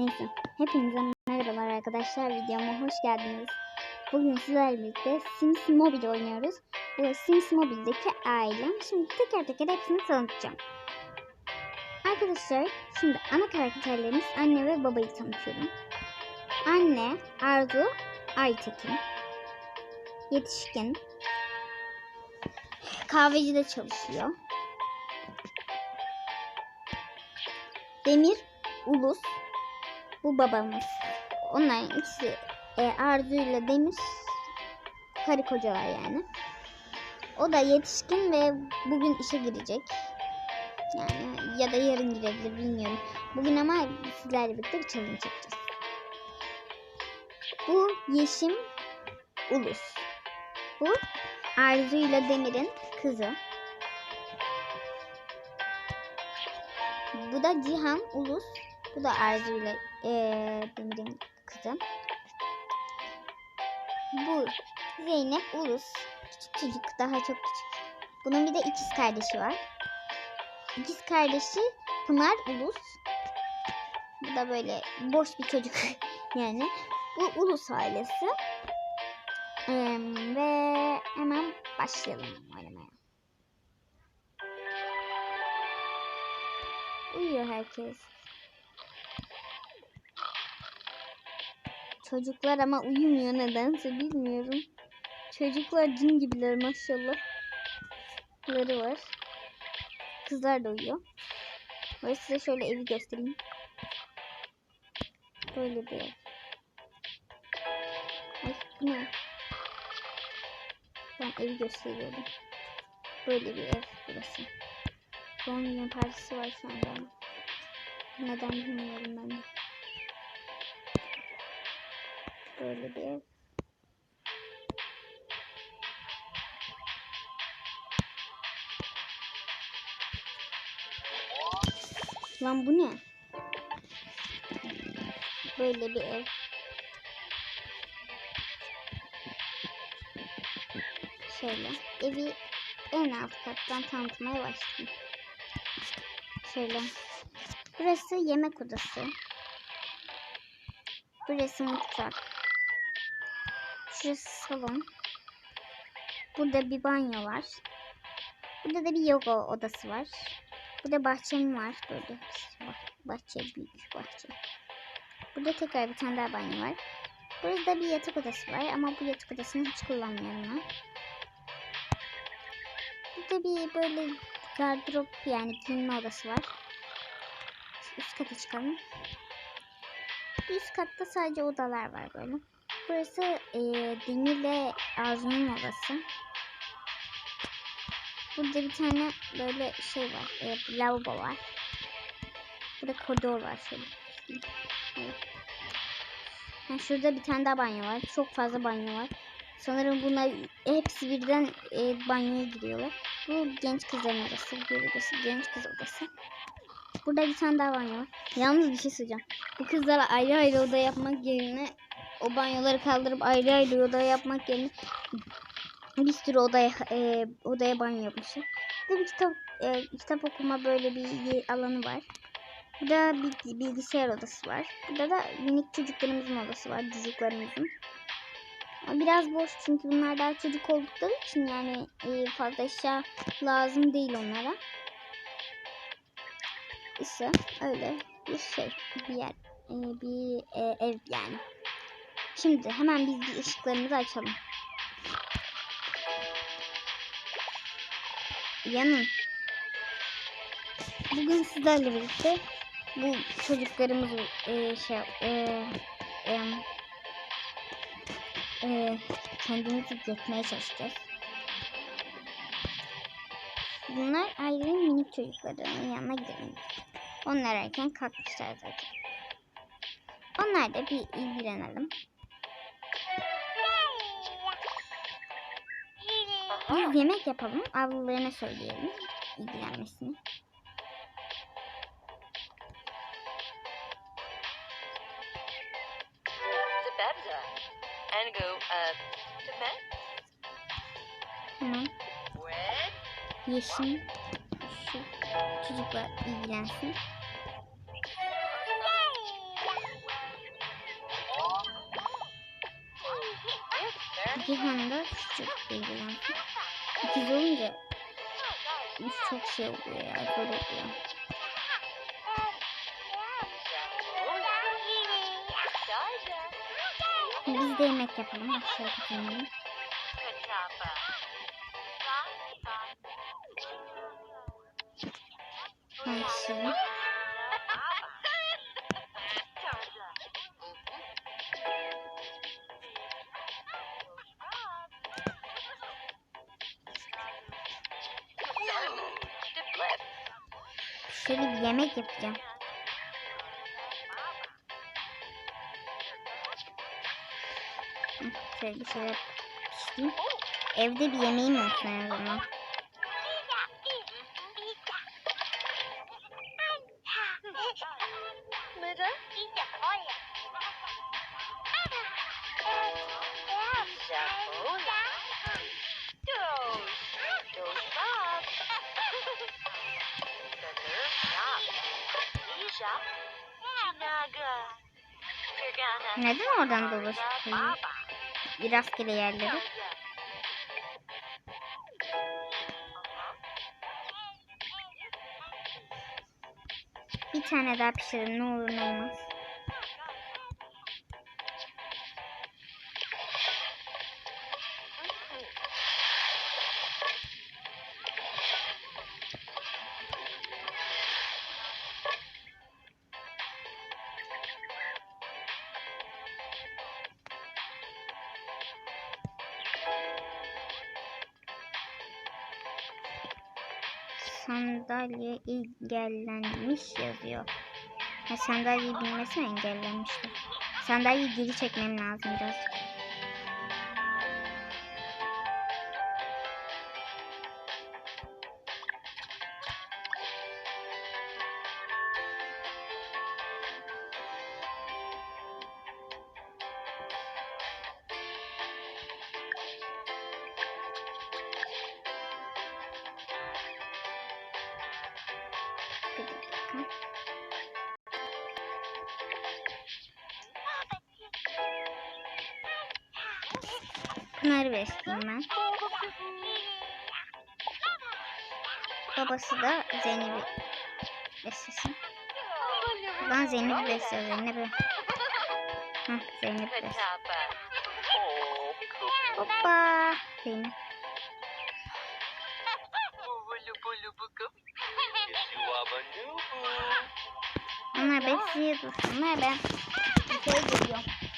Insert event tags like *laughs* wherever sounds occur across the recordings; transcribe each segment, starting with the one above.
Neyse. Hepinize merhabalar arkadaşlar. Videoma hoş geldiniz. Bugün sizlerle birlikte Sims Mobile oynuyoruz. Bu Sims Mobile'deki ailem. Şimdi teker teker hepsini tanıtacağım. Arkadaşlar şimdi ana karakterlerimiz anne ve babayı tanıtıyorum. Anne Arzu Aytekin. Yetişkin. Kahvecide çalışıyor. Demir Ulus. Bu babamız. Onların ikisi e, Arzu ile Demir karı kocalar yani. O da yetişkin ve bugün işe girecek. Yani ya da yarın girebilir bilmiyorum. Bugün ama sizlerle birlikte bir challenge yapacağız. Bu Yeşim Ulus. Bu Arzu ile Demir'in kızı. Bu da Cihan Ulus. Bu da Arzu ile eee Demir'in kızı. Bu Zeynep Ulus. Küçük çocuk. Daha çok küçük. Bunun bir de ikiz kardeşi var. İkiz kardeşi Pınar Ulus. Bu da böyle boş bir çocuk *laughs* yani. Bu Ulus ailesi. Eee, ve hemen başlayalım oynamaya. Uyuyor herkes. Çocuklar ama uyumuyor nedense bilmiyorum. Çocuklar cin gibiler maşallah. Ları var. Kızlar da uyuyor. Ve size şöyle evi göstereyim. Böyle bir ev. Ay bu ne? Ben evi gösteriyordum. Böyle bir ev burası. Doğum günü partisi var şu anda. Neden bilmiyorum ben de. Böyle bir ev. Lan bu ne? Böyle bir ev. Şöyle. Evi en alt kattan tanıtmaya başladım. Şöyle. Burası yemek odası. Burası mutfak. Şurası salon. Burada bir banyo var. Burada da bir yoga odası var. Burada bahçem var. Böyle bahçe büyük bahçe. Burada tekrar bir tane daha banyo var. Burada bir yatak odası var ama bu yatak odasını hiç kullanmıyorum ben. Burada bir böyle gardırop yani giyinme odası var. Üst kata çıkalım. Üst katta sadece odalar var böyle. Burası e, Demir'le Arzu'nun odası. Burada bir tane böyle şey var. E, lavabo var. Burada koridor var şöyle. Evet. Şurada bir tane daha banyo var. Çok fazla banyo var. Sanırım bunlar hepsi birden e, banyoya giriyorlar. Bu genç kızların odası. Bir genç kız odası. Burada bir tane daha banyo var. Yalnız bir şey söyleyeceğim. Bu kızlara ayrı ayrı oda yapmak yerine o banyoları kaldırıp ayrı ayrı oda yapmak yerine bir sürü odaya e, odaya banyo. Burada bir kitap e, kitap okuma böyle bir alanı var. Burada bir bilgisayar odası var. Burada da minik çocuklarımızın odası var. Çocuklarımızın. Biraz boş çünkü bunlar daha çocuk oldukları için yani e, fazla eşya lazım değil onlara. İşte öyle bir şey, bir yer, e, bir e, ev yani. Şimdi hemen biz bir ışıklarımızı açalım. Yanın. Bugün sizlerle birlikte bu çocuklarımızı e, şey e, e, e, kendimizi götürmeye çalışacağız. Bunlar ailenin minik çocuklarının yanına gidelim. Onlar erken kalkmışlar zaten. Onlar da bir ilgilenelim. Biz yemek yapalım. Ablalarına söyleyelim. ilgilenmesini. and go up to Yeşil. Şu çocukla ilgilensin. Cihan'da şu çocukla ilgilensin. İkiz olunca çok şey oluyor ya zor oluyor. Biz de yemek yapalım. Aşağıya gidelim. Pişireyim. Şöyle yemek yapacağım. Şöyle bir şeyler pişireyim. Evde bir yemeğim olsun en azından. Neden oradan. Bir rastgele yerlere. Bir tane daha pişirin ne olur ne olmaz. Sandalye engellenmiş yazıyor. Ha, sandalyeyi bilmesine engellenmiştir. Sandalyeyi geri çekmem lazım biraz. Dakika. Pınar'ı besleyeyim ben. Babası da Zeynep'i beslesin. Ben Zeynep'i besliyorum. Zeynep'i. Hah Zeynep'i. Oh, Hoppa. Zeynep. Não é bem simples, não é bem. Não sei,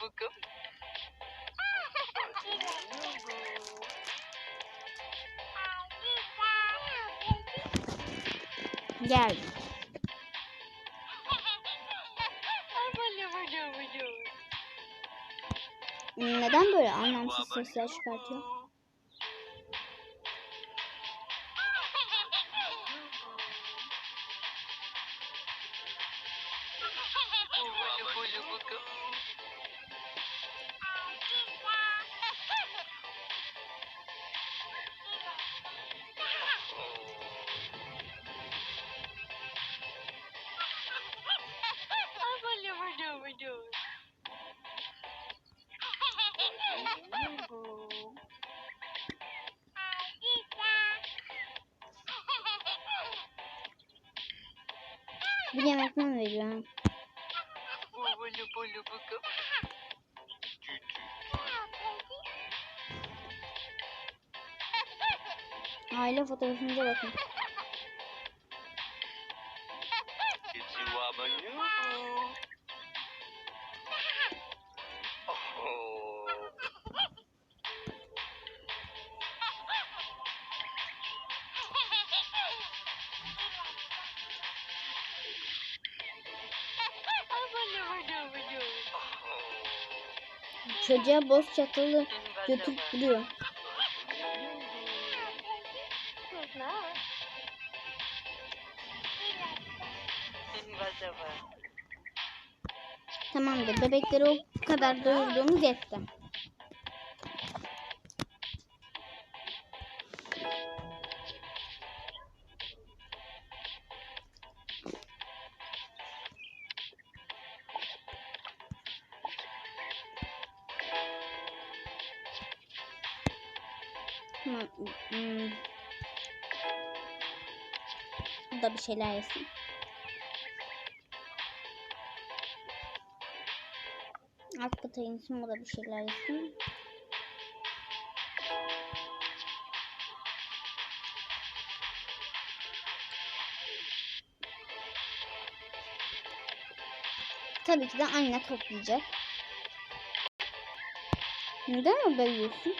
Bulu bulu. Neden böyle anlamsız sesler çıkartıyor? Bir yemek mi veriyor? Bulu bulu bukum. Aile fotoğrafınıza bakın. Çocuğa boz çatalı götürüp duruyor. Tamamdır. Bebekleri o kadar doyurduğumuz yetti. Hmm. Bu da bir şeyler yesin. Alt kata insin o da bir şeyler yesin. Tabii ki de anne toplayacak. Neden orada yiyorsun?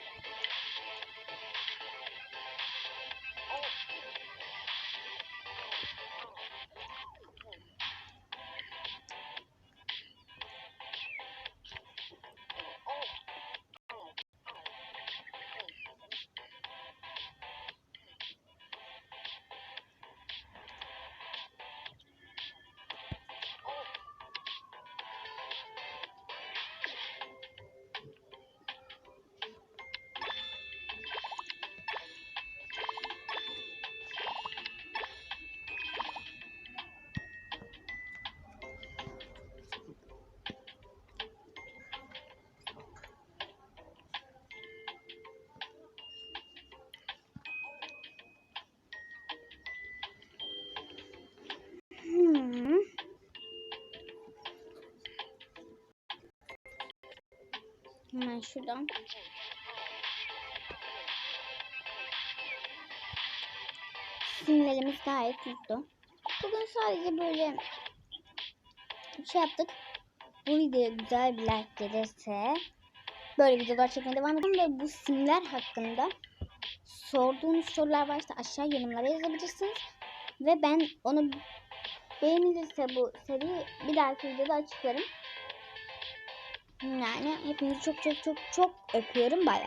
Hemen şuradan. Simlerimiz gayet tuttu. Bugün sadece böyle şey yaptık. Bu videoya güzel bir like gelirse böyle videolar çekmeye devam edelim ve bu simler hakkında sorduğunuz sorular varsa aşağı yorumlara yazabilirsiniz. Ve ben onu beğenilirse bu seri bir dahaki videoda açıklarım. Yani hepinizi çok çok çok çok öpüyorum. Bay.